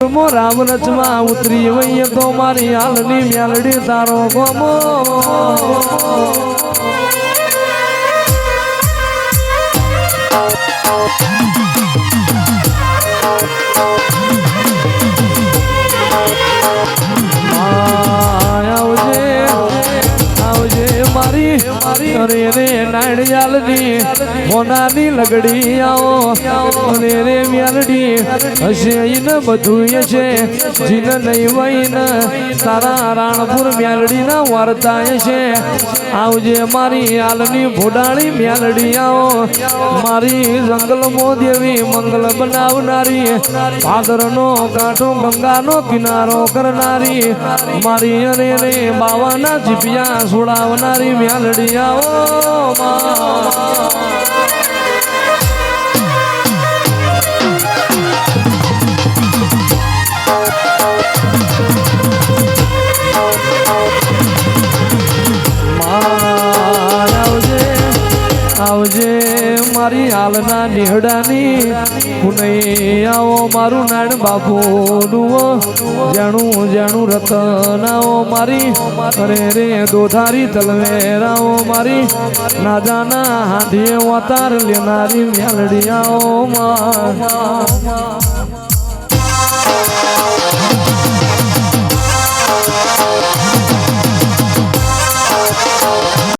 મો રામ રચમાં ઉતરી વૈયે તો મારી હાલની મ્યાલડી તારો ગોમો. મારી અરે રે નાણિયાલની મોનાની લગડી આવો, અરે રે મ્યાલડી હશે ઈન બધું છે, જીન નહીં વહીન, તારા રાણપુર મ્યાલડીના વાર્તાએ છે. આવજે મારી આલની ભોડાળી મ્યાલડી આવો, મારી જંગલ દેવી મંગલ બનાવનારી, ભાદરનો કાંઠો ગંગાનો કિનારો કરનારી, મારી અરે રે બાવાના જીપિયા છોડાવનારી મ્યાલડી આવો મા આવજે. મારી હાલના નિહડાની પુનઈ આવો મારું નાણ બાપુનું જાણું જાણું રતન આવો મારી, અરે રે દોધારી તલવેરાઓ મારી. નાજાના હાથે અવતાર લેનારી મ્યાલડી આવો માં